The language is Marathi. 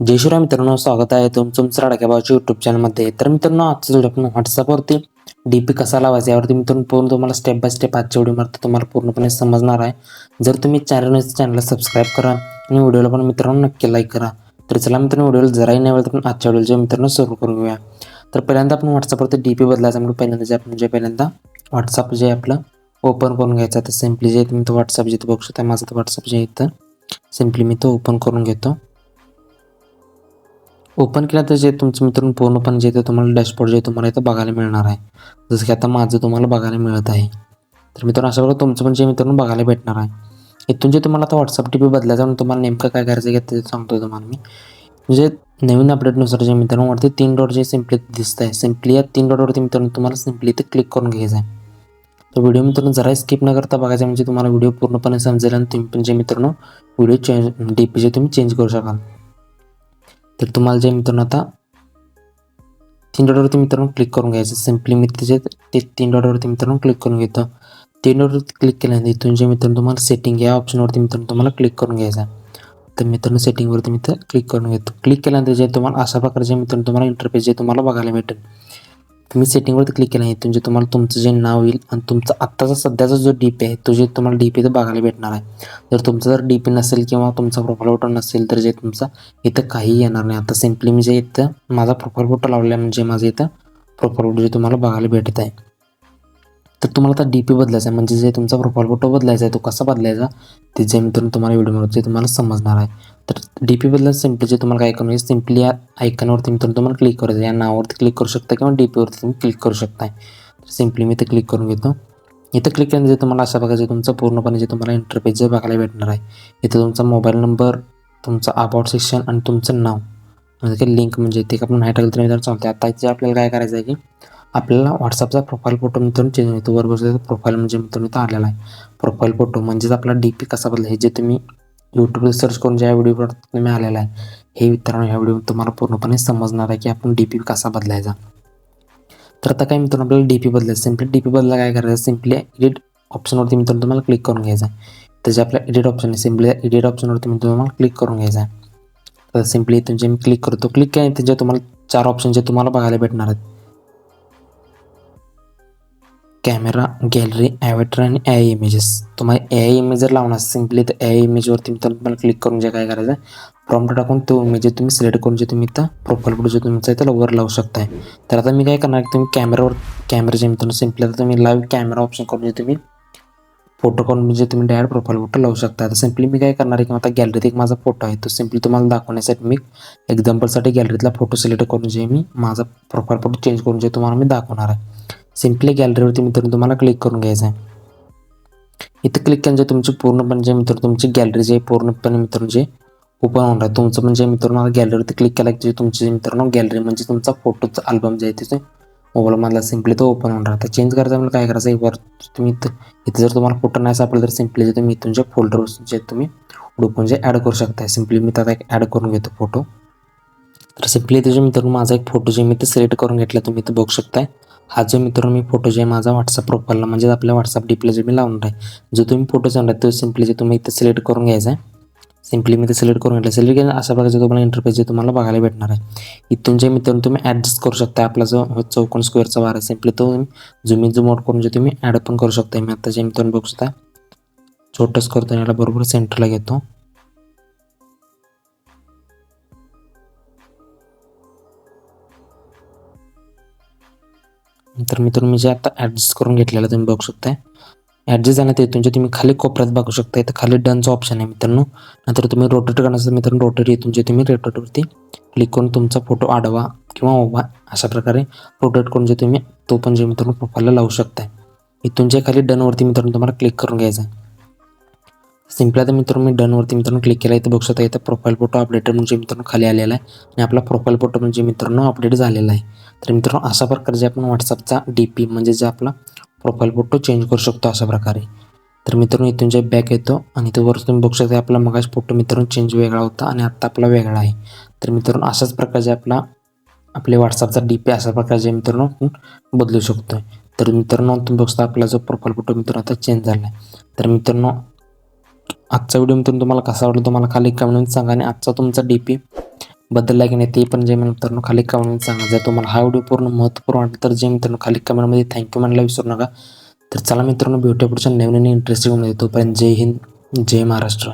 जय मित्रांनो स्वागत आहे तुमचं तुमचं राडक्याबाच्या यूट्यूब चॅनलमध्ये तर मित्रांनो आजचा व्हिडिओ आपण व्हॉट्सअपवरती डी पी कसा लावायचा यावरती मित्रांनो पूर्ण तुम्हाला स्टेप बाय स्टेप आजच्या व्हिडिओमध्ये तुम्हाला पूर्णपणे समजणार आहे. जर तुम्ही चॅनल चॅनलला सबस्क्राईब करा आणि व्हिडिओला पण मित्रांनो नक्की लाईक करा. तर चला मित्रांनो व्हिडिओला जराही नाही वेळ तर आपण आजच्या व्हिडिओच्या मित्रांनो सुरू करून घेऊया तर पहिल्यांदा आपण व्हॉट्सअपवरती डी पी बदलायचा म्हणजे पहिल्यांदा जे आपण जे पहिल्यांदा व्हॉट्सअप जे आपलं ओपन करून घ्यायचं तर सिम्पली जे तुम्ही तो व्हॉट्सअप जिथं बघू शकता माझं तर व्हॉट्सअप जे इथं सिम्पली मी तो ओपन करून घेतो. ओपन केला तर जे तुमचं मित्रांनो पूर्णपणे जे ते तुम्हाला डॅशबोर्ड जे तुम्हाला इथं बघायला मिळणार आहे. जसं की आता माझं तुम्हाला बघायला मिळत आहे. तर मित्रांनो अशा प्रकारे तुमचं पण जे मित्रांनो बघायला भेटणार आहे. इथून जे तुम्हाला आता व्हॉट्सअप टी पी बदलायचा म्हणून तुम्हाला नेमकं काय करायचं आहे ते सांगतो तुम्हाला मी. म्हणजे नवीन अपडेटनुसार जे मित्रांनो वरती तीन डॉट जे सिम्पली दिसत आहे सिम्पली या तीन डॉटवरती मित्रांनो तुम्हाला सिम्पली इथे क्लिक करून घ्यायचं आहे. तर व्हिडिओ मित्रांनो जरा स्किप न करता बघायचा म्हणजे तुम्हाला व्हिडिओ पूर्णपणे समजेल आणि तुम्ही पण जे मित्रांनो व्हिडिओ चेंज डी पी जे तुम्ही चेंज करू शकाल. तर तुम्हाला जे मित्रांनो आता तीन डॉटवरती मित्रांनो क्लिक करून घ्यायचं. सिम्पली मी त्याचे ते तीन डॉटवरती मित्रांनो क्लिक करून घेतो. तीन डॉटवरती क्लिक केल्यानंतर इथून जे मित्रांनो तुम्हाला सेटिंग या ऑप्शनवरती मित्रांनो तुम्हाला क्लिक करून घ्यायचं तर मित्रांनो सेटिंगवरती मी तर क्लिक करून घेतो. क्लिक केल्यानंतर जे तुम्हाला अशा प्रकारचे मित्रांनो तुम्हाला इंटरफेस जे तुम्हाला बघायला भेटेल. तुम्ही सेटिंगवरती क्लिक केलं आहे म्हणजे तुम्हाला तुमचं जे नाव येईल आणि तुमचा आत्ताचा सध्याचा जो डी पी आहे तो जे तुम्हाला डी पी तर बघायला भेटणार आहे. जर तुमचा जर डी पी नसेल किंवा तुमचा प्रोफाईल फोटो नसेल तर जे तुमचा इथं काही येणार नाही. आता सिम्पली मी जे इथं माझा प्रोफाईल फोटो लावला आहे म्हणजे माझं इथं प्रोफाईल फोटो जे तुम्हाला बघायला भेटत आहे. तर तुम्हाला आता डी पी बदलायचा आहे. म्हणजे जे तुमचा प्रोफाईल फोटो बदलायचा आहे तो कसा बदलायचा? ते जे मित्रांनो तुम्हाला व्हिडिओमध्ये जे तुम्हाला समजणार आहे. तर डी पी बदलायचं सिम्पली जे तुम्हाला काय करून सिम्पली या आयकनवरती मित्रांनो तुम्हाला क्लिक करायचं या नावावरती क्लिक करू शकता किंवा डी पीवरती तुम्ही क्लिक करू शकताय. तर सिम्पली मी ते क्लिक करून घेतो. इथं क्लिक केल्यानंतर जे तुम्हाला अशा प्रकारचे तुमचं पूर्णपणे जे तुम्हाला इंटरफेस जे बघायला भेटणार आहे इथं तुमचा मोबाईल नंबर तुमचा अबाउट सेक्शन आणि तुमचं नाव. म्हणजे लिंक म्हणजे ते आपण नाही टाकलं तरी चालते आता इथे आपल्याला काय करायचं आहे की आपल्याला व्हॉट्सअपचा प्रोफाइल फोटो मित्रांनो चेंज होतो. वर बसले प्रोफाईल म्हणजे मित्रांनो इथं आलेला आहे. प्रोफाईल फोटो म्हणजेच आपला डी पी कसा बदल हे जे तुम्ही यूट्यूबवर सर्च करून ज्या व्हिडिओवर तुम्ही आलेला आहे हे मित्रांनो ह्या व्हिडिओ तुम्हाला पूर्णपणे समजणार आहे की आपण डी पी कसा बदलायचा. तर आता काय मित्रांनो आपल्याला डी पी बदलायचं. सिम्पली डी पी बदला काय करायचं? सिम्पली एडिट ऑप्शनवरती मित्रांनो तुम्हाला क्लिक करून घ्यायचं आहे. त्याचे आपल्या एडिट ऑप्शन आहे सिम्पली एडिट ऑप्शनवरती मी तुम्हाला क्लिक करून घ्यायचं आहे. तर सिम्पली इथून जे मी क्लिक करतो क्लिक काय त्याचे तुम्हाला चार ऑप्शन जे तुम्हाला बघायला भेटणार आहेत. कॅमेरा गॅलरी ॲवेटर आणि ए आय इमेजेस तुम्हाला ए आय इमेज जर लावणार सिम्पली तर ए आय इमेजवरती मित्रांनो तुम्हाला क्लिक करून जे काय करायचं आहे प्रॉम्प्ट टाकून तो इमेज तुम्ही सिलेक्ट करून जे तुम्ही इथं प्रोफाईल फोटो जे तुमचा इथं वर लावू शकताय. तर आता मी काय करणार की तुम्ही कॅमेरावर कॅमेराचे मित्रांनो सिम्पली आता तुम्ही लाईव्ह कॅमेरा ऑप्शन करून जे तुम्ही फोटो करून म्हणजे तुम्ही डायरेक्ट प्रोफाईल फोटो लावू शकता आता सिम्पली मी काय करणार आहे की आता गॅलरीत एक माझा फोटो आहे तो सिम्पली तुम्हाला दाखवण्यासाठी मी एक्झाम्पलसाठी गॅलरीतला फोटो सिलेक्ट करून जे मी माझा प्रोफाईल फोटो चेंज करून जे तुम्हाला मी दाखवणार आहे. सिम्पली गॅलरीवरती मित्रांनो तुम्हाला क्लिक करून घ्यायचं आहे. इथं क्लिक केल्यानंतर म्हणजे तुमची पूर्णपणे जे मित्र तुमची गॅलरी जे पूर्णपणे मित्रांनो जे ओपन होणार आहे तुमचं म्हणजे मित्रांनो गॅलरीवरती क्लिक केला की जे तुमचे मित्रांनो गॅलरी म्हणजे तुमचा फोटोचा अल्बम जे आहे तिथे मोबाईलमधला सिम्पली तो ओपन होणार आता चेंज करायचं म्हणजे काय करायचं आहे? वर तुम्ही इथं इथं जर तुम्हाला फोटो नाही सापडला तर सिम्पली जे तुम्ही इथून जे फोल्डर जे तुम्ही उडकून जे ॲड करू शकता सिम्पली मी त्याचा एक ॲड करून घेतो फोटो तर सिम्पली इथे मित्रांनो माझा एक फोटो जे मी ते सिलेक्ट करून घेतला तुम्ही इथं बघू शकताय. हा जो मित्रांनो मी फोटो जे माझा व्हॉट्सअप प्रोफाईलला म्हणजेच आपल्या व्हॉट्सअप डिप्ले जे मी लावणार आहे जो तुम्ही फोटो सांगता तो सिम्पली जे तुम्ही इथं सिलेक्ट करून घ्यायचा आहे. सिम्पली मी ते सिलेक्ट करून घेतलं. सिलेक्ट केलं अशा प्रकारचे तुम्हाला इंटरफेस जे तुम्हाला बघायला भेटणार आहे. इथून जे मित्रांनो तुम्ही ॲडजस्ट करू शकता आपला जो चौकोन स्क्वेअरचा वार आहे सिम्पली तो जुमी झूम आउट करून जे तुम्ही ॲड पण करू शकता मी आता जे मित्रांनो बघू शकता छोटंच करतो याला बरोबर सेंटरला घेतो. तर मित्र मी जे आता ॲडजस्ट करून घेतलेलं तुम्ही बघू शकताय. ॲडजस्ट झाल्यानंतर इथून जे तुम्ही खाली कोपऱ्यात बघू शकता इथं खाली डनचा ऑप्शन आहे मित्रांनो. नंतर तुम्ही रोटेट करण्याचं मित्रांनो रोटेट इथून जे तुम्ही रोटेटवरती क्लिक करून तुमचा फोटो आडवा किंवा उभा अशा प्रकारे रोटेट करून जे तुम्ही तो पण जे मित्रांनो प्रोफाईलला लावू शकताय. इथून जे खाली डनवरती मित्रांनो तुम्हाला क्लिक करून घ्यायचं आहे. सिम्पली आता मित्रांनो मी डनवरती मित्रांनो क्लिक केला इथं बघू शकता इथं प्रोफाईल फोटो अपडेटेड म्हणजे मित्रांनो खाली आलेला आहे. आणि आपला प्रोफाईल फोटो म्हणजे मित्रांनो अपडेट झालेला आहे. तर मित्रांनो अशा प्रकारे आपण व्हॉट्सअपचा डी पी म्हणजे जे आपला प्रोफाईल फोटो चेंज करू शकतो अशा प्रकारे. तर मित्रांनो इथून जे बॅक येतो आणि तो वर तुम्ही बघू शकता आपला मगाच फोटो मित्रांनो चेंज वेगळा होता आणि आत्ता आपला वेगळा आहे. तर मित्रांनो अशाच प्रकारचे आपला आपले व्हॉट्सअपचा डी पी अशा प्रकारचे मित्रांनो आपण बदलू शकतो तर मित्रांनो तुम्ही बघता आपला जो प्रोफाईल फोटो मित्रांनो आता चेंज झाला आहे तर मित्रांनो आजचा व्हिडिओ मित्रांनो तुम्हाला कसा आवडला तुम्हाला खाली कमेंट सांगा आणि आजचा तुमचा डी पी बदलला की नाही ते पण जे मित्रांनो खाली कमेंट सांगा. जर तुम्हाला हा व्हिडिओ पूर्ण महत्त्वपूर्ण वाटला तर जे मित्रांनो खाली कमेंटमध्ये थँक्यू म्हणायला विसरू नका. तर चला मित्रांनो ब्युटी पुढच्या नवीन आणि इंटरेस्टिंगमध्ये. तोपर्यंत जय हिंद जय महाराष्ट्र.